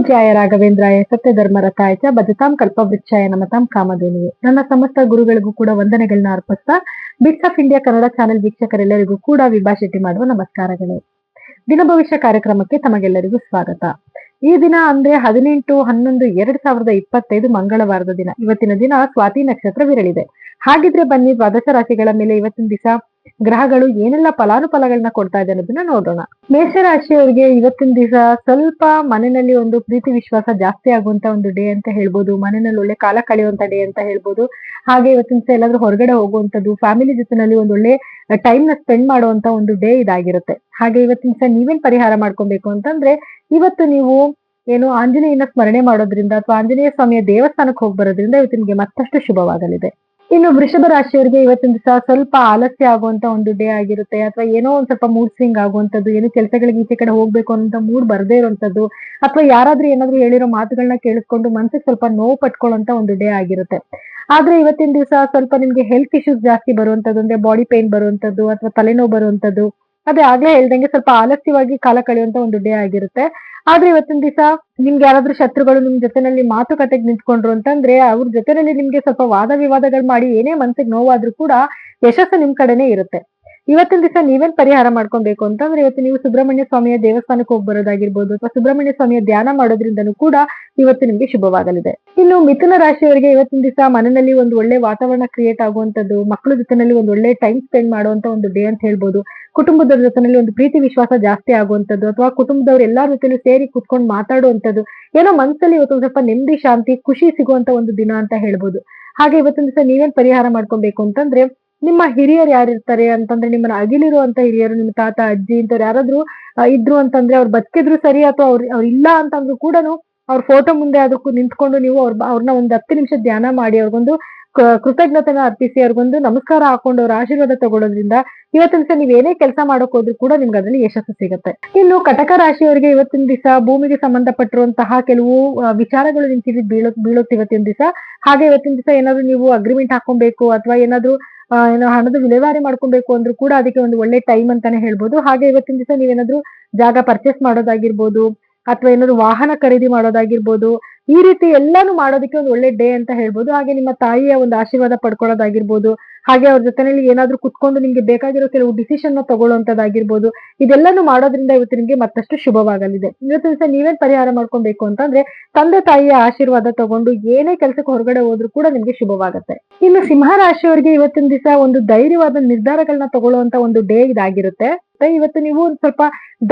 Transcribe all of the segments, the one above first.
ಪೂಜ್ಯಾಯ ರಾಘವೇಂದ್ರಾಯ ಸತ್ಯ ಧರ್ಮರತಾಯ ಚ ಭಜತಾಂ ಕಲ್ಪವೃಕ್ಷಾಯ ನಮತಾಂ ಕಾಮಧೇನಿಗೆ ನನ್ನ ಸಮಸ್ತ ಗುರುಗಳಿಗೂ ಕೂಡ ವಂದನೆಗಳನ್ನ ಅರ್ಪಿಸ್ತಾ bits of India Kannada channel ವೀಕ್ಷಕರೆಲ್ಲರಿಗೂ ಕೂಡ ವಿಭಾಷೆಟ್ಟಿ ಮಾಡುವ ನಮಸ್ಕಾರಗಳು. ದಿನ ಭವಿಷ್ಯ ಕಾರ್ಯಕ್ರಮಕ್ಕೆ ತಮಗೆಲ್ಲರಿಗೂ ಸ್ವಾಗತ. ಈ ದಿನ ಅಂದ್ರೆ ಹದಿನೆಂಟು, ಹನ್ನೊಂದು, ಎರಡ್ ಸಾವಿರದ ಇಪ್ಪತ್ತೈದು ಮಂಗಳವಾರದ ದಿನ. ಇವತ್ತಿನ ದಿನ ಸ್ವಾತಿ ನಕ್ಷತ್ರ ವಿರಳಿದೆ. ಹಾಗಿದ್ರೆ ಬನ್ನಿ ದ್ವಾದಶ ರಾಶಿಗಳ ಮೇಲೆ ಇವತ್ತಿನ ದಿವಸ ಗ್ರಹಗಳು ಏನೆಲ್ಲ ಫಲಾನುಫಲಗಳನ್ನ ಕೊಡ್ತಾ ಇದೆ ಅನ್ನೋದನ್ನ ನೋಡೋಣ. ಮೇಷರಾಶಿಯವರಿಗೆ ಇವತ್ತಿನ ದಿವಸ ಸ್ವಲ್ಪ ಮನೆಯಲ್ಲಿ ಒಂದು ಪ್ರೀತಿ ವಿಶ್ವಾಸ ಜಾಸ್ತಿ ಆಗುವಂತ ಒಂದು ಡೇ ಅಂತ ಹೇಳ್ಬೋದು, ಮನೆಯಲ್ಲಿ ಒಳ್ಳೆ ಕಾಲ ಕಳೆಯುವಂತ ಡೇ ಅಂತ ಹೇಳ್ಬೋದು. ಹಾಗೆ ಇವತ್ತಿನ ದಿವಸ ಎಲ್ಲಾದ್ರೂ ಹೊರಗಡೆ ಹೋಗುವಂತದ್ದು ಫ್ಯಾಮಿಲಿ ಜೊತೆನಲ್ಲಿ ಒಂದು ಒಳ್ಳೆ ಟೈಮ್ನ ಸ್ಪೆಂಡ್ ಮಾಡುವಂತ ಒಂದು ಡೇ ಇದಾಗಿರುತ್ತೆ. ಹಾಗೆ ಇವತ್ತಿನ ದಿವಸ ನೀವೇನ್ ಪರಿಹಾರ ಮಾಡ್ಕೊಬೇಕು ಅಂತಂದ್ರೆ, ಇವತ್ತು ನೀವು ಏನು ಆಂಜನೇಯನ ಸ್ಮರಣೆ ಮಾಡೋದ್ರಿಂದ ಅಥವಾ ಆಂಜನೇಯ ಸ್ವಾಮಿಯ ದೇವಸ್ಥಾನಕ್ಕೆ ಹೋಗಿ ಬರೋದ್ರಿಂದ ನಿಮಗೆ ಮತ್ತಷ್ಟು ಶುಭವಾಗಲಿದೆ. ಇನ್ನು ವೃಷಭ ರಾಶಿಯವರಿಗೆ ಇವತ್ತಿನ ದಿವಸ ಸ್ವಲ್ಪ ಆಲಸ್ಯ ಆಗುವಂತ ಒಂದು ಡೇ ಆಗಿರುತ್ತೆ. ಅಥವಾ ಏನೋ ಒಂದ್ ಸ್ವಲ್ಪ ಮೂಡ್ ಸ್ವಿಂಗ್ ಆಗುವಂತದ್ದು ಏನು ಕೆಲಸಗಳಿಗೆ ಈಚೆ ಕಡೆ ಹೋಗ್ಬೇಕು ಅಂತ ಮೂಡ್ ಬರದೇ ಇರುವಂತದ್ದು ಅಥವಾ ಯಾರಾದ್ರೂ ಏನಾದ್ರೂ ಹೇಳಿರೋ ಮಾತುಗಳನ್ನ ಕೇಳಿಸ್ಕೊಂಡು ಮನ್ಸಿಗೆ ಸ್ವಲ್ಪ ನೋವು ಪಟ್ಕೊಳ್ಳುವಂತ ಒಂದು ಡೇ ಆಗಿರುತ್ತೆ. ಆದ್ರೆ ಇವತ್ತಿನ ದಿವಸ ಸ್ವಲ್ಪ ನಿಮ್ಗೆ ಹೆಲ್ತ್ ಇಶ್ಯೂಸ್ ಜಾಸ್ತಿ ಬರುವಂತದ್ದು ಅಂದ್ರೆ ಬಾಡಿ ಪೇನ್ ಬರುವಂತದ್ದು ಅಥವಾ ತಲೆನೋವು ಬರುವಂತದ್ದು ಅದೇ ಆಗ್ಲೇ ಹೇಳ್ದಂಗೆ ಸ್ವಲ್ಪ ಆಲಸ್ಯವಾಗಿ ಕಾಲ ಕಳೆಯುವಂತ ಒಂದು ಡೇ ಆಗಿರುತ್ತೆ. ಆದ್ರೆ ಇವತ್ತಿನ ದಿವಸ ನಿಮ್ಗೆ ಯಾರಾದ್ರೂ ಶತ್ರುಗಳು ನಿಮ್ ಜೊತೆನಲ್ಲಿ ಮಾತುಕತೆಗೆ ನಿಂತ್ಕೊಂಡ್ರು ಅಂತಂದ್ರೆ ಅವ್ರ ಜೊತೆನಲ್ಲಿ ನಿಮ್ಗೆ ಸ್ವಲ್ಪ ವಾದ ವಿವಾದಗಳು ಮಾಡಿ ಏನೇ ಮನ್ಸಿಗೆ ನೋವಾದ್ರೂ ಕೂಡ ಯಶಸ್ಸು ನಿಮ್ ಕಡೆನೇ ಇರುತ್ತೆ. ಇವತ್ತಿನ ದಿವಸ ನೀವೇನ್ ಪರಿಹಾರ ಮಾಡ್ಕೊಬೇಕು ಅಂತಂದ್ರೆ ಇವತ್ತು ನೀವು ಸುಬ್ರಹ್ಮಣ್ಯ ಸ್ವಾಮಿಯ ದೇವಸ್ಥಾನಕ್ಕೆ ಹೋಗಿ ಬರೋದಾಗಿರ್ಬೋದು ಅಥವಾ ಸುಬ್ರಹ್ಮಣ್ಯ ಸ್ವಾಮಿಯ ಧ್ಯಾನ ಮಾಡೋದ್ರಿಂದನೂ ಕೂಡ ಇವತ್ತು ನಿಮ್ಗೆ ಶುಭವಾಗಲಿದೆ. ಇನ್ನು ಮಿಥುನ ರಾಶಿಯವರಿಗೆ ಇವತ್ತಿನ ದಿವಸ ಮನೆಯಲ್ಲಿ ಒಂದು ಒಳ್ಳೆ ವಾತಾವರಣ ಕ್ರಿಯೇಟ್ ಆಗುವಂತದ್ದು ಮಕ್ಕಳ ಜೊತೆನಲ್ಲಿ ಒಂದು ಒಳ್ಳೆ ಟೈಮ್ ಸ್ಪೆಂಡ್ ಮಾಡುವಂತ ಒಂದು ಡೇ ಅಂತ ಹೇಳ್ಬೋದು. ಕುಟುಂಬದವ್ರ ಜೊತೆನಲ್ಲಿ ಒಂದು ಪ್ರೀತಿ ವಿಶ್ವಾಸ ಜಾಸ್ತಿ ಆಗುವಂತದ್ದು ಅಥವಾ ಕುಟುಂಬದವ್ರು ಎಲ್ಲಾ ಜೊತೆಲೂ ಸೇರಿ ಕುತ್ಕೊಂಡು ಮಾತಾಡುವಂತದ್ದು ಏನೋ ಮನಸ್ಸಲ್ಲಿ ಇವತ್ತು ಸ್ವಲ್ಪ ನೆಮ್ಮದಿ, ಶಾಂತಿ, ಖುಷಿ ಸಿಗುವಂತ ಒಂದು ದಿನ ಅಂತ ಹೇಳ್ಬೋದು. ಹಾಗೆ ಇವತ್ತಿನ ದಿವಸ ನೀವೇನ್ ಪರಿಹಾರ ಮಾಡ್ಕೊಬೇಕು ಅಂತಂದ್ರೆ ನಿಮ್ಮ ಹಿರಿಯರು ಯಾರಿರ್ತಾರೆ ಅಂತಂದ್ರೆ ನಿಮ್ಮನ್ನ ಅಗಿಲಿರುವಂತ ಹಿರಿಯರು, ನಿಮ್ಮ ತಾತ, ಅಜ್ಜಿ ಇಂಥವ್ರು ಯಾರಾದ್ರೂ ಇದ್ರು ಅಂತಂದ್ರೆ ಅವ್ರು ಬದುಕಿದ್ರು ಸರಿ ಅಥವಾ ಅವ್ರು ಅವ್ರು ಇಲ್ಲ ಅಂತಂದ್ರು ಕೂಡ ಅವ್ರ ಫೋಟೋ ಮುಂದೆ ಅದಕ್ಕೂ ನಿಂತ್ಕೊಂಡು ನೀವು ಅವ್ರ ಅವ್ರನ್ನ ಒಂದ್ ಹತ್ತು ನಿಮಿಷ ಧ್ಯಾನ ಮಾಡಿ ಅವ್ರಿಗೊಂದು ಕೃತಜ್ಞತೆನ ಅರ್ಪಿಸಿ ಅವ್ರಿಗೊಂದು ನಮಸ್ಕಾರ ಹಾಕೊಂಡು ಅವ್ರ ಆಶೀರ್ವಾದ ತಗೊಳ್ಳೋದ್ರಿಂದ ಇವತ್ತಿನ ದಿವಸ ನೀವ್ ಏನೇ ಕೆಲಸ ಮಾಡಕ್ ಹೋದ್ರು ಕೂಡ ನಿಮ್ಗೆ ಅದರಲ್ಲಿ ಯಶಸ್ಸು ಸಿಗುತ್ತೆ. ಇನ್ನು ಕಟಕ ರಾಶಿಯವರಿಗೆ ಇವತ್ತಿನ ದಿವಸ ಭೂಮಿಗೆ ಸಂಬಂಧಪಟ್ಟಿರುವಂತಹ ಕೆಲವು ವಿಚಾರಗಳು ನಿಮ್ ಬೀಳೋ ಬೀಳುತ್ತೆ ಇವತ್ತಿನ ದಿವಸ. ಹಾಗೆ ಇವತ್ತಿನ ದಿವಸ ಏನಾದ್ರು ನೀವು ಅಗ್ರಿಮೆಂಟ್ ಹಾಕೊಬೇಕು ಅಥವಾ ಏನಾದ್ರು ಏನೋ ಹಣದ ವಿಲೇವಾರಿ ಮಾಡ್ಕೊಬೇಕು ಅಂದ್ರೂ ಕೂಡ ಅದಕ್ಕೆ ಒಂದು ಒಳ್ಳೆ ಟೈಮ್ ಅಂತಾನೆ ಹೇಳ್ಬೋದು. ಹಾಗೆ ಇವತ್ತಿನ ದಿವಸ ನೀವೇನಾದ್ರೂ ಜಾಗ ಪರ್ಚೇಸ್ ಮಾಡೋದಾಗಿರ್ಬೋದು ಅಥವಾ ಏನಾದ್ರು ವಾಹನ ಖರೀದಿ ಮಾಡೋದಾಗಿರ್ಬೋದು, ಈ ರೀತಿ ಎಲ್ಲಾನು ಮಾಡೋದಕ್ಕೆ ಒಂದು ಒಳ್ಳೆ ಡೇ ಅಂತ ಹೇಳ್ಬೋದು. ಹಾಗೆ ನಿಮ್ಮ ತಾಯಿಯ ಒಂದು ಆಶೀರ್ವಾದ ಪಡ್ಕೊಳ್ಳೋದಾಗಿರ್ಬೋದು, ಹಾಗೆ ಅವ್ರ ಜೊತೆನಲ್ಲಿ ಏನಾದ್ರೂ ಕುತ್ಕೊಂಡು ನಿಮ್ಗೆ ಬೇಕಾಗಿರೋ ಕೆಲವು ಡಿಸಿಷನ್ನ ತಗೊಳ್ಳುವಂತದ್ದಾಗಿರ್ಬೋದು ಇದೆಲ್ಲಾನು ಮಾಡೋದ್ರಿಂದ ಇವತ್ತು ನಿಮ್ಗೆ ಮತ್ತಷ್ಟು ಶುಭವಾಗಲಿದೆ. ಇವತ್ತಿನ ದಿವಸ ನೀವೇನ್ ಪರಿಹಾರ ಮಾಡ್ಕೊಬೇಕು ಅಂತಂದ್ರೆ, ತಂದೆ ತಾಯಿಯ ಆಶೀರ್ವಾದ ತಗೊಂಡು ಏನೇ ಕೆಲಸಕ್ಕೆ ಹೊರಗಡೆ ಹೋದ್ರು ಕೂಡ ನಿಮ್ಗೆ ಶುಭವಾಗುತ್ತೆ. ಇನ್ನು ಸಿಂಹ ರಾಶಿಯವರಿಗೆ ಇವತ್ತಿನ ದಿವಸ ಒಂದು ಧೈರ್ಯವಾದ ನಿರ್ಧಾರಗಳನ್ನ ತಗೊಳ್ಳುವಂತ ಒಂದು ಡೇ ಇದಾಗಿರುತ್ತೆ. ಇವತ್ತು ನೀವು ಒಂದ್ ಸ್ವಲ್ಪ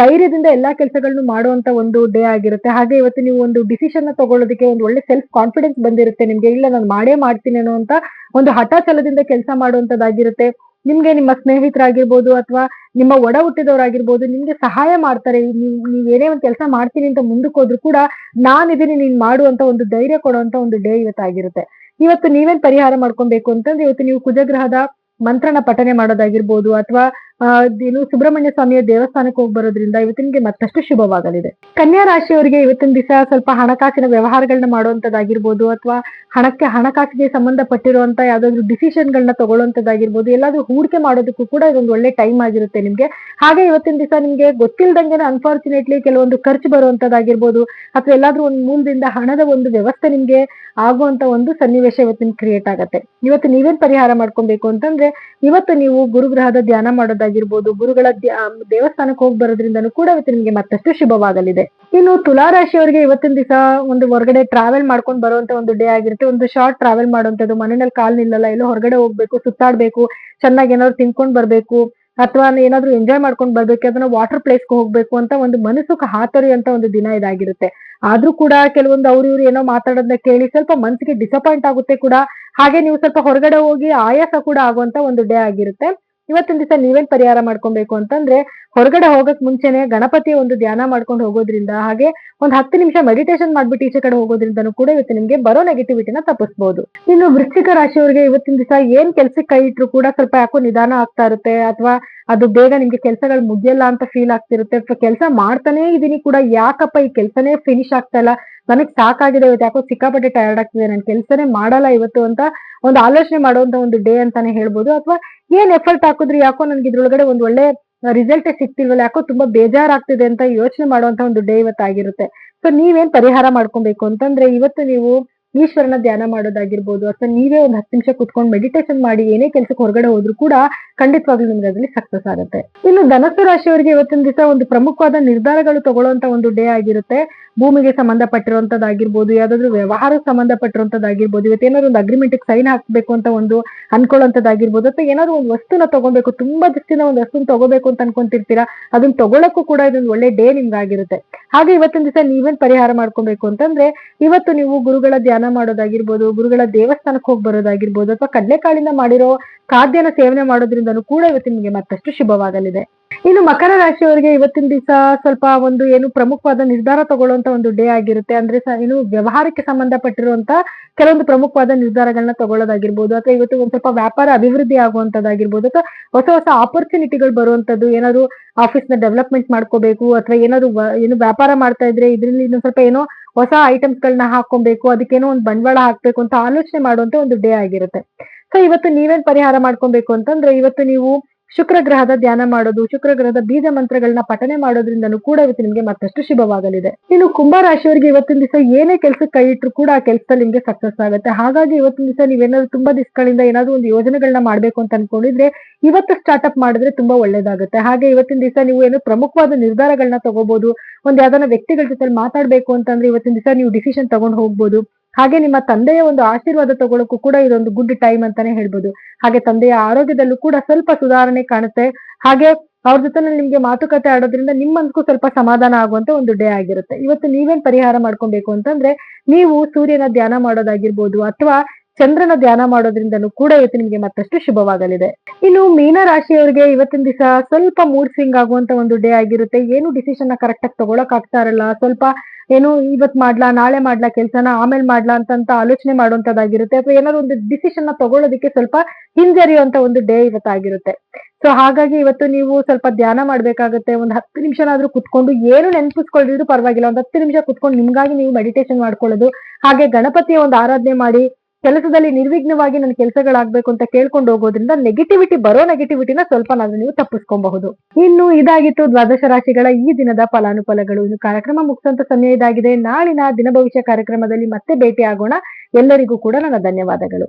ಧೈರ್ಯದಿಂದ ಎಲ್ಲಾ ಕೆಲಸಗಳನ್ನು ಮಾಡುವಂತ ಒಂದು ಡೇ ಆಗಿರುತ್ತೆ. ಹಾಗೆ ಇವತ್ತು ನೀವು ಒಂದು ಡಿಸಿಷನ್ ತಗೊಳ್ಳೋದಕ್ಕೆ ಒಂದು ಒಳ್ಳೆ ಸೆಲ್ಫ್ ಕಾನ್ಫಿಡೆನ್ಸ್ ಬಂದಿರುತ್ತೆ ನಿಮ್ಗೆ. ಇಲ್ಲ, ನಾನು ಮಾಡೇ ಮಾಡ್ತೀನಿ ಅಂತ ಒಂದು ಹಠ ಛಲದಿಂದ ಕೆಲಸ ಮಾಡುವಂತದ್ದಾಗಿರುತ್ತೆ. ನಿಮ್ಗೆ ನಿಮ್ಮ ಸ್ನೇಹಿತರಾಗಿರ್ಬೋದು ಅಥವಾ ನಿಮ್ಮ ಒಡ ಹುಟ್ಟಿದವರಾಗಿರ್ಬೋದು ನಿಮ್ಗೆ ಸಹಾಯ ಮಾಡ್ತಾರೆ. ನೀವು ಏನೇ ಒಂದು ಕೆಲಸ ಮಾಡ್ತೀನಿ ಅಂತ ಮುಂದಕ್ಕೆ ಹೋದ್ರು ಕೂಡ ಇದೀನಿ ನೀನ್ ಮಾಡುವಂತ ಒಂದು ಧೈರ್ಯ ಕೊಡುವಂತ ಒಂದು ಡೇ ಇವತ್ತಾಗಿರುತ್ತೆ ಇವತ್ತು ನೀವೇನ್ ಪರಿಹಾರ ಮಾಡ್ಕೊಬೇಕು ಅಂತಂದ್ರೆ, ಇವತ್ತು ನೀವು ಕುಜಗ್ರಹದ ಮಂತ್ರನ ಪಠನೆ ಮಾಡೋದಾಗಿರ್ಬೋದು ಅಥವಾ ಏನು ಸುಬ್ರಹ್ಮಣ್ಯ ಸ್ವಾಮಿಯ ದೇವಸ್ಥಾನಕ್ಕೆ ಹೋಗಿ ಬರೋದ್ರಿಂದ ಇವತ್ತಿನಿಗೆ ಮತ್ತಷ್ಟು ಶುಭವಾಗಲಿದೆ. ಕನ್ಯಾ ರಾಶಿಯವರಿಗೆ ಇವತ್ತಿನ ದಿವಸ ಸ್ವಲ್ಪ ಹಣಕಾಸಿನ ವ್ಯವಹಾರಗಳನ್ನ ಮಾಡುವಂತದ್ದಾಗಿರ್ಬೋದು ಅಥವಾ ಹಣಕ್ಕೆ ಹಣಕಾಸಿಗೆ ಸಂಬಂಧಪಟ್ಟಿರುವಂತ ಯಾವ್ದಾದ್ರು ಡಿಸಿಷನ್ ಗಳನ್ನ ತಗೊಳ್ಳುವಂತದ್ದಾಗಿರ್ಬೋದು ಎಲ್ಲಾದ್ರೂ ಹೂಡಿಕೆ ಮಾಡೋದಕ್ಕೂ ಕೂಡ ಇದೊಂದು ಒಳ್ಳೆ ಟೈಮ್ ಆಗಿರುತ್ತೆ ನಿಮ್ಗೆ. ಹಾಗೆ ಇವತ್ತಿನ ದಿವಸ ನಿಮ್ಗೆ ಗೊತ್ತಿಲ್ಲದಂಗೆ ಅನ್ಫಾರ್ಚುನೇಟ್ಲಿ ಕೆಲವೊಂದು ಖರ್ಚು ಬರುವಂತದ್ದಾಗಿರ್ಬೋದು ಅಥವಾ ಎಲ್ಲಾದ್ರೂ ಒಂದು ಮೂಲದಿಂದ ಹಣದ ಒಂದು ವ್ಯವಸ್ಥೆ ನಿಮ್ಗೆ ಆಗುವಂತ ಒಂದು ಸನ್ನಿವೇಶ ಇವತ್ತಿನ ಕ್ರಿಯೇಟ್ ಆಗತ್ತೆ. ಇವತ್ತು ನೀವೇನ್ ಪರಿಹಾರ ಮಾಡ್ಕೊಬೇಕು ಅಂತಂದ್ರೆ, ಇವತ್ತು ನೀವು ಗುರುಗ್ರಹದ ಧ್ಯಾನ ಮಾಡೋದಾಗಿರ್ಬೋದು ಗುರುಗಳ ದೇವಸ್ಥಾನಕ್ಕೆ ಹೋಗಿ ಬರೋದ್ರಿಂದನೂ ಕೂಡ ಇವತ್ತು ನಿಮ್ಗೆ ಮತ್ತಷ್ಟು ಶುಭವಾಗಲಿದೆ. ಇನ್ನು ತುಲಾ ರಾಶಿಯವರಿಗೆ ಇವತ್ತಿನ ದಿವಸ ಒಂದು ಹೊರಗಡೆ ಟ್ರಾವೆಲ್ ಮಾಡ್ಕೊಂಡು ಬರುವಂತ ಒಂದು ಡೇ ಆಗಿರುತ್ತೆ. ಒಂದು ಶಾರ್ಟ್ ಟ್ರಾವೆಲ್ ಮಾಡುವಂತದ್ದು ಮನೆಯಲ್ಲಿ ಕಾಲ್ ನಿಲ್ಲಲ್ಲ, ಎಲ್ಲೋ ಹೊರಗಡೆ ಹೋಗ್ಬೇಕು, ಸುತ್ತಾಡ್ಬೇಕು, ಚೆನ್ನಾಗಿ ಏನಾದ್ರು ತಿನ್ಕೊಂಡ್ ಬರ್ಬೇಕು, ಅಥವಾ ಏನಾದ್ರು ಎಂಜಾಯ್ ಮಾಡ್ಕೊಂಡು ಬರ್ಬೇಕು ಅದನ್ನ ವಾಟರ್ ಪ್ಲೇಸ್ಗೆ ಹೋಗ್ಬೇಕು ಅಂತ ಒಂದು ಮನಸ್ಸು ಹಾತರಿ ಅಂತ ಒಂದು ದಿನ ಇದಾಗಿರುತ್ತೆ. ಆದ್ರೂ ಕೂಡ ಕೆಲವೊಂದು ಅವ್ರ ಇವ್ರು ಏನೋ ಮಾತಾಡೋದನ್ನ ಕೇಳಿ ಸ್ವಲ್ಪ ಮನ್ಸಿಗೆ ಡಿಸಪಾಯಿಂಟ್ ಆಗುತ್ತೆ ಕೂಡ. ಹಾಗೆ ನೀವು ಸ್ವಲ್ಪ ಹೊರಗಡೆ ಹೋಗಿ ಆಯಾಸ ಕೂಡ ಆಗುವಂತ ಒಂದು ಡೇ ಆಗಿರುತ್ತೆ. ಇವತ್ತಿನ ದಿವಸ ನೀವೇನ್ ಪರಿಹಾರ ಮಾಡ್ಕೊಬೇಕು ಅಂತಂದ್ರೆ ಹೊರಗಡೆ ಹೋಗಕ್ ಮುಂಚೆನೆ ಗಣಪತಿ ಒಂದು ಧ್ಯಾನ ಮಾಡ್ಕೊಂಡು ಹೋಗೋದ್ರಿಂದ ಹಾಗೆ ಒಂದ್ ಹತ್ತು ನಿಮಿಷ ಮೆಡಿಟೇಷನ್ ಮಾಡ್ಬಿಟ್ಟು ಈಚೆ ಕಡೆ ಹೋಗೋದ್ರಿಂದನೂ ಕೂಡ ಇವತ್ತು ನಿಮ್ಗೆ ಬರೋ ನೆಗೆಟಿವಿಟಿನ ತಪ್ಪಿಸ್ಬಹುದು ಇನ್ನು ವೃಶ್ಚಿಕ ರಾಶಿಯವರಿಗೆ ಇವತ್ತಿನ ದಿವಸ ಏನ್ ಕೆಲ್ಸಕ್ಕೆ ಕೈ ಇಟ್ರು ಕೂಡ ಸ್ವಲ್ಪ ಯಾಕೋ ನಿಧಾನ ಆಗ್ತಾ ಇರುತ್ತೆ ಅಥವಾ ಅದು ಬೇಗ ನಿಮ್ಗೆ ಕೆಲಸಗಳು ಮುಗಿಯಲ್ಲ ಅಂತ ಫೀಲ್ ಆಗ್ತಿರುತ್ತೆ. ಕೆಲಸ ಮಾಡ್ತಾನೆ ಇದೀನಿ ಕೂಡ. ಯಾಕಪ್ಪ ಈ ಕೆಲಸನೇ ಫಿನಿಶ್ ಆಗ್ತಾ ಇಲ್ಲ? ನನಗೆ ಸಾಕಾಗಿದೆ ಇವತ್ತು. ಯಾಕೋ ಸಿಕ್ಕಾಪಟ್ಟೆ ಟಯರ್ಡ್ ಆಗ್ತಿದೆ. ನಾನು ಕೆಲಸನೇ ಮಾಡಲ್ಲ ಇವತ್ತು ಅಂತ ಒಂದು ಆಲೋಚನೆ ಮಾಡುವಂತ ಒಂದು ಡೇ ಅಂತಾನೆ ಹೇಳ್ಬೋದು. ಅಥವಾ ಏನ್ ಎಫರ್ಟ್ ಹಾಕಿದ್ರು? ಯಾಕೋ ನನ್ಗೆ ಇದ್ರೊಳಗಡೆ ಒಂದ್ ಒಳ್ಳೆ ರಿಸಲ್ಟ್ ಸಿಗ್ತಿಲ್ವಲ್ಲ? ಯಾಕೋ ತುಂಬಾ ಬೇಜಾರಾಗ್ತಿದೆ ಅಂತ ಯೋಚನೆ ಮಾಡುವಂತ ಒಂದು ಡೇ ಇವತ್ತಾಗಿರುತ್ತೆ. ಸೊ ನೀವೇನ್ ಪರಿಹಾರ ಮಾಡ್ಕೊಬೇಕು? ಅಂತಂದ್ರೆ ಇವತ್ತು ನೀವು ಈಶ್ವರನ ಧ್ಯಾನ ಮಾಡೋದಾಗಿರ್ಬೋದು, ಅಥವಾ ನೀವೇ ಒಂದು ಹತ್ತು ನಿಮಿಷ ಕುತ್ಕೊಂಡು ಮೆಡಿಟೇಷನ್ ಮಾಡಿ, ಏನೇ ಕೆಲಸಕ್ಕೆ ಹೊರಗಡೆ ಹೋದ್ರು ಕೂಡ ಖಂಡಿತವಾಗ್ಲೂ ನಿಮ್ಗೆ ಅದ್ರಲ್ಲಿ ಸಕ್ಸಸ್ ಆಗುತ್ತೆ. ಇನ್ನು ಧನಸ್ಸು ರಾಶಿಯವರಿಗೆ ಇವತ್ತಿನ ದಿವಸ ಒಂದು ಪ್ರಮುಖವಾದ ನಿರ್ಧಾರಗಳು ತಗೊಳ್ಳುವಂತ ಒಂದು ಡೇ ಆಗಿರುತ್ತೆ. ಭೂಮಿಗೆ ಸಂಬಂಧಪಟ್ಟಿರುವಂತದ್ದಾಗಿರ್ಬೋದು, ಯಾವ್ದಾದ್ರು ವ್ಯವಹಾರಕ್ಕೆ ಸಂಬಂಧಪಟ್ಟಿರುವಂತದ್ದಾಗಿರ್ಬೋದು ಇವತ್ತೇನಾದ್ರು ಒಂದು ಅಗ್ರಿಮೆಂಟ್ ಸೈನ್ ಹಾಕ್ಬೇಕು ಅಂತ ಒಂದು ಅನ್ಕೊಳ್ಳೋಂಥದ್ದಾಗಿರ್ಬೋದು ಅಥವಾ ಏನಾದ್ರು ಒಂದು ವಸ್ತುನ ತಗೋಬೇಕು, ತುಂಬಾ ದೃಷ್ಟಿನ ಒಂದು ವಸ್ತುನ ತಗೋಬೇಕು ಅಂತ ಅನ್ಕೊಂತಿರ್ತೀರಾ, ಅದನ್ನ ತಗೊಳಕ್ಕೂ ಕೂಡ ಇದೊಂದು ಒಳ್ಳೆ ಡೇ ನಿಮ್ಗಾಗಿರುತ್ತೆ. ಹಾಗೆ ಇವತ್ತಿನ ದಿವಸ ನೀವೇನ್ ಪರಿಹಾರ ಮಾಡ್ಕೊಬೇಕು ಅಂತಂದ್ರೆ, ಇವತ್ತು ನೀವು ಗುರುಗಳ ಧ್ಯಾನ ಮಾಡೋದಾಗಿರ್ಬೋದು, ಗುರುಗಳ ದೇವಸ್ಥಾನಕ್ಕೆ ಹೋಗಿ ಬರೋದಾಗಿರ್ಬೋದು, ಅಥವಾ ಕಡಲೆಕಾಳಿಂದ ಮಾಡಿರೋ ಖಾದ್ಯನ ಸೇವನೆ ಮಾಡೋದ್ರಿಂದನೂ ಕೂಡ ಇವತ್ತು ನಿಮಗೆ ಮತ್ತಷ್ಟು ಶುಭವಾಗಲಿದೆ. ಇನ್ನು ಮಕರ ರಾಶಿಯವರಿಗೆ ಇವತ್ತಿನ ದಿವಸ ಸ್ವಲ್ಪ ಒಂದು ಏನು ಪ್ರಮುಖವಾದ ನಿರ್ಧಾರ ತಗೊಳ್ಳುವಂತ ಒಂದು ಡೇ ಆಗಿರುತ್ತೆ. ಅಂದ್ರೆ ಏನು ವ್ಯವಹಾರಕ್ಕೆ ಸಂಬಂಧಪಟ್ಟಿರುವಂತ ಕೆಲವೊಂದು ಪ್ರಮುಖವಾದ ನಿರ್ಧಾರಗಳನ್ನ ತಗೊಳ್ಳೋದಾಗಿರ್ಬೋದು, ಅಥವಾ ಇವತ್ತು ಒಂದ್ ಸ್ವಲ್ಪ ವ್ಯಾಪಾರ ಅಭಿವೃದ್ಧಿ ಆಗುವಂತದ್ದಾಗಿರ್ಬೋದು, ಅಥವಾ ಹೊಸ ಹೊಸ ಆಪರ್ಚುನಿಟಿಗಳು ಬರುವಂತದ್ದು, ಏನಾದ್ರು ಆಫೀಸ್ನ ಡೆವಲಪ್ಮೆಂಟ್ ಮಾಡ್ಕೋಬೇಕು, ಅಥವಾ ಏನಾದ್ರು ಏನು ವ್ಯಾಪಾರ ಮಾಡ್ತಾ ಇದ್ರೆ ಇದ್ರಲ್ಲಿ ಇನ್ನೊಂದ್ ಸ್ವಲ್ಪ ಏನೋ ಹೊಸ ಐಟಮ್ಸ್ ಗಳನ್ನ ಹಾಕೊಬೇಕು ಅದಕ್ಕೇನೋ ಒಂದು ಬಂಡವಾಳ ಹಾಕ್ಬೇಕು ಅಂತ ಆಲೋಚನೆ ಮಾಡುವಂತ ಒಂದು ಡೇ ಆಗಿರುತ್ತೆ. ಸೊ ಇವತ್ತು ನೀವೇನ್ ಪರಿಹಾರ ಮಾಡ್ಕೊಬೇಕು ಅಂತಂದ್ರೆ, ಇವತ್ತು ನೀವು ಶುಕ್ರ ಗ್ರಹದ ಧ್ಯಾನ ಮಾಡೋದು ಶುಕ್ರ ಗ್ರಹದ ಬೀಜ ಮಂತ್ರಗಳನ್ನ ಪಠನೆ ಮಾಡೋದ್ರಿಂದನೂ ಕೂಡ ಇವತ್ತು ನಿಮ್ಗೆ ಮತ್ತಷ್ಟು ಶುಭವಾಗಲಿದೆ. ಇನ್ನು ಕುಂಭ ರಾಶಿಯವರಿಗೆ ಇವತ್ತಿನ ದಿವಸ ಏನೇ ಕೆಲಸ ಕೈ ಇಟ್ಟರು ಕೂಡ ಆ ಕೆಲಸದಲ್ಲಿ ನಿಮ್ಗೆ ಸಕ್ಸಸ್ ಆಗುತ್ತೆ. ಹಾಗಾಗಿ ಇವತ್ತಿನ ದಿವಸ ನೀವೇನಾದ್ರು ತುಂಬಾ ದಿವಸಗಳಿಂದ ಏನಾದ್ರು ಒಂದು ಯೋಜನೆಗಳನ್ನ ಮಾಡ್ಬೇಕು ಅಂತ ಅನ್ಕೊಂಡಿದ್ರೆ ಇವತ್ತು ಸ್ಟಾರ್ಟ್ಅಪ್ ಮಾಡಿದ್ರೆ ತುಂಬಾ ಒಳ್ಳೇದಾಗುತ್ತೆ. ಹಾಗೆ ಇವತ್ತಿನ ದಿವಸ ನೀವು ಏನು ಪ್ರಮುಖವಾದ ನಿರ್ಧಾರಗಳನ್ನ ತಗೋಬಹುದು ಒಂದ್ ಯಾವ್ದಾನ ವ್ಯಕ್ತಿಗಳ ಜೊತೆ ಮಾತಾಡ್ಬೇಕು ಅಂತಂದ್ರೆ ಇವತ್ತಿನ ದಿವಸ ನೀವು ಡಿಸಿಷನ್ ತಗೊಂಡು ಹೋಗ್ಬೋದು. ಹಾಗೆ ನಿಮ್ಮ ತಂದೆಯ ಒಂದು ಆಶೀರ್ವಾದ ತಗೊಳಕ್ಕೂ ಕೂಡ ಇದೊಂದು ಗುಡ್ ಟೈಮ್ ಅಂತಾನೆ ಹೇಳ್ಬೋದು. ಹಾಗೆ ತಂದೆಯ ಆರೋಗ್ಯದಲ್ಲೂ ಕೂಡ ಸ್ವಲ್ಪ ಸುಧಾರಣೆ ಕಾಣುತ್ತೆ. ಹಾಗೆ ಅವ್ರ ಜೊತೆ ನಿಮ್ಗೆ ಮಾತುಕತೆ ಆಡೋದ್ರಿಂದ ನಿಮ್ಮನ್ಗೂ ಸ್ವಲ್ಪ ಸಮಾಧಾನ ಆಗುವಂತ ಒಂದು ಡೇ ಆಗಿರುತ್ತೆ. ಇವತ್ತು ನೀವೇನ್ ಪರಿಹಾರ ಮಾಡ್ಕೊಬೇಕು ಅಂತಂದ್ರೆ ನೀವು ಸೂರ್ಯನ ಧ್ಯಾನ ಮಾಡೋದಾಗಿರ್ಬೋದು ಅಥವಾ ಚಂದ್ರನ ಧ್ಯಾನ ಮಾಡೋದ್ರಿಂದನೂ ಕೂಡ ಇವತ್ತು ನಿಮಗೆ ಮತ್ತಷ್ಟು ಶುಭವಾಗಲಿದೆ. ಇನ್ನು ಮೀನ ರಾಶಿಯವರಿಗೆ ಇವತ್ತಿನ ದಿವಸ ಸ್ವಲ್ಪ ಮೂಡ್ ಸ್ವಿಂಗ್ ಆಗುವಂತ ಒಂದು ಡೇ ಆಗಿರುತ್ತೆ. ಏನು ಡಿಸಿಷನ್ನ ಕರೆಕ್ಟ್ ಆಗಿ ತಗೊಳಕ್ ಆಗ್ತಾ ಇರಲ್ಲ. ಸ್ವಲ್ಪ ಏನು ಇವತ್ ಮಾಡ್ಲಾ, ನಾಳೆ ಮಾಡ್ಲಾ ಕೆಲ್ಸನ, ಆಮೇಲೆ ಮಾಡ್ಲಾ ಅಂತ ಆಲೋಚನೆ ಮಾಡುವಂತದ್ದಾಗಿರುತ್ತೆ. ಅಥವಾ ಏನಾದ್ರು ಒಂದು ಡಿಸಿಷನ್ನ ತಗೊಳ್ಳೋದಕ್ಕೆ ಸ್ವಲ್ಪ ಹಿಂಜರಿಯುವಂತ ಒಂದು ಡೇ ಇವತ್ತಾಗಿರುತ್ತೆ ಸೊ ಹಾಗಾಗಿ ಇವತ್ತು ನೀವು ಸ್ವಲ್ಪ ಧ್ಯಾನ ಮಾಡ್ಬೇಕಾಗುತ್ತೆ. ಒಂದು ಹತ್ತು ನಿಮಿಷನಾದ್ರೂ ಕುತ್ಕೊಂಡು ಏನು ನೆನಪಿಸ್ಕೊಳ್ದಿದ್ರು ಪರವಾಗಿಲ್ಲ. ಒಂದ್ ಹತ್ತು ನಿಮಿಷ ಕುತ್ಕೊಂಡು ನಿಮ್ಗಾಗಿ ನೀವು ಮೆಡಿಟೇಷನ್ ಮಾಡ್ಕೊಳ್ಳೋದು. ಹಾಗೆ ಗಣಪತಿಯ ಒಂದು ಆರಾಧನೆ ಮಾಡಿ ಕೆಲಸದಲ್ಲಿ ನಿರ್ವಿಘ್ನವಾಗಿ ನನ್ನ ಕೆಲಸಗಳಾಗ್ಬೇಕು ಅಂತ ಕೇಳ್ಕೊಂಡು ಹೋಗೋದ್ರಿಂದ ನೆಗೆಟಿವಿಟಿ ಬರೋ ನೆಗೆಟಿವಿಟಿನ ಸ್ವಲ್ಪ ನಾನು ನೀವು ತಪ್ಪಿಸ್ಕೊಬಹುದು. ಇನ್ನು ಇದಾಗಿತ್ತು ದ್ವಾದಶ ರಾಶಿಗಳ ಈ ದಿನದ ಫಲಾನುಫಲಗಳು. ಇನ್ನು ಕಾರ್ಯಕ್ರಮ ಮುಗಿಸಂತ ಸಮಯ ಇದಾಗಿದೆ. ನಾಳಿನ ದಿನ ಭವಿಷ್ಯ ಕಾರ್ಯಕ್ರಮದಲ್ಲಿ ಮತ್ತೆ ಭೇಟಿ ಆಗೋಣ ಎಲ್ಲರಿಗೂ ಕೂಡ ನನ್ನ ಧನ್ಯವಾದಗಳು.